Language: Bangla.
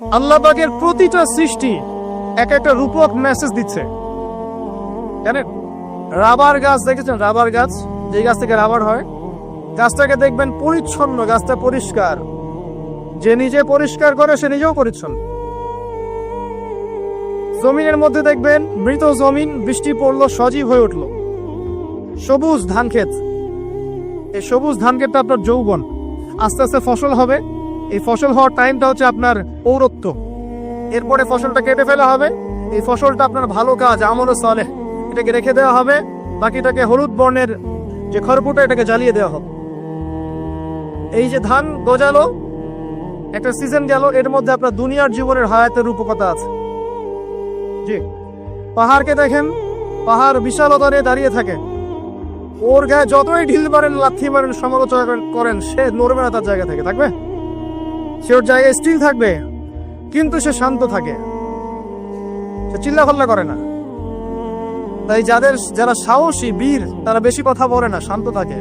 আল্লাহ পাকের প্রতিটা সৃষ্টি এক একটা রূপক মেসেজ দিচ্ছে। জানেন? রাবার গাছ, দেখেছেন রাবার গাছ? যে গাছ থেকে রাবার হয়, গাছটাকে দেখবেন পরিচ্ছন্ন, গাছটা পরিষ্কার। যে নিজে পরিষ্কার করে, সে নিজেও পরিচ্ছন্ন। জমিনের মধ্যে দেখবেন মৃত জমিন, বৃষ্টি পড়ল, সজীব হয়ে উঠল। সবুজ ধান ক্ষেত এই সবুজ ধান ক্ষেতটা আপনার যৌবন। আস্তে আস্তে ফসল হবে। এই ফসল হওয়ার টাইমটা হচ্ছে আপনার পৌরত্ব। এরপরে ফসলটা কেটে ফেলা হবে। এই ফসলটা আপনার ভালো কাজ, আমল সলে এটাকে রেখে দেওয়া হবে। বাকিটাকে হলুদ বর্ণের যে খড়পুটা এটাকে জ্বালিয়ে দেওয়া হবে। এই যে ধান গজালো, একটা সিজন গেল, এর মধ্যে আপনার দুনিয়ার জীবনের হায়াতের রূপকতা আছে। জি। পাহাড়কে দেখেন, পাহাড় বিশালতা নিয়ে দাঁড়িয়ে থাকে। ওর গায়ে যতই ঢিল মারেন, লাথি মারেন, সমালোচনা করেন- সে নড়বে না তার জায়গা থেকে, থাকবে? সে ওর জায়গায় স্টিল থাকবে, কিন্তু সে শান্ত থাকে। সে চিল্লাফাল্লা করে না। তাই যাদের, যারা সাহসী, বীর, তারা বেশি কথা বলে না, শান্ত থাকে।